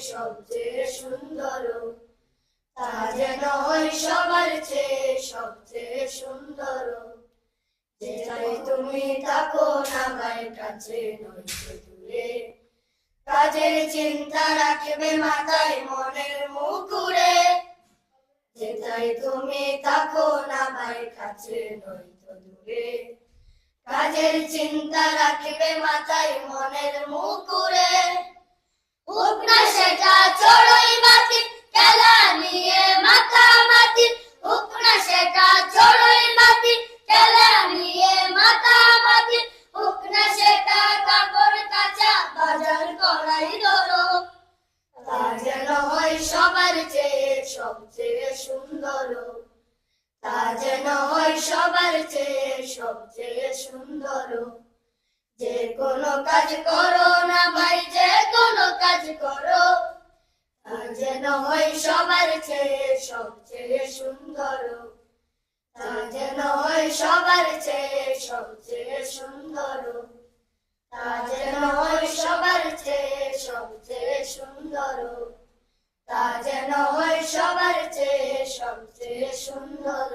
সবচেয়ে সুন্দর। তা যেন হয় সবার চেয়ে সবচেয়ে সুন্দর। যেটাই তুমি থাকো না ভাই কাছে নইতে দূরে। কাজের চিন্তা রাখবে মাথায় মনের মুকুরে। যেটাই তুমি থাকো না কাছে নইতে দূরে। কাজের চিন্তা রাখবে মাথায় মনের সবচেয়ে সুন্দর। তা যেন হয় সবার চেয়ে সবচেয়ে সুন্দর। যে কোনো কাজ করো না ভাই, যে কোনো কাজ করো। তা যেন হয় সবার চেয়ে সবচেয়ে সুন্দর। তা যেন হয় সবার চেয়ে সবচেয়ে সুন্দর। তা যেন হয় সবার সবচেয়ে সুন্দর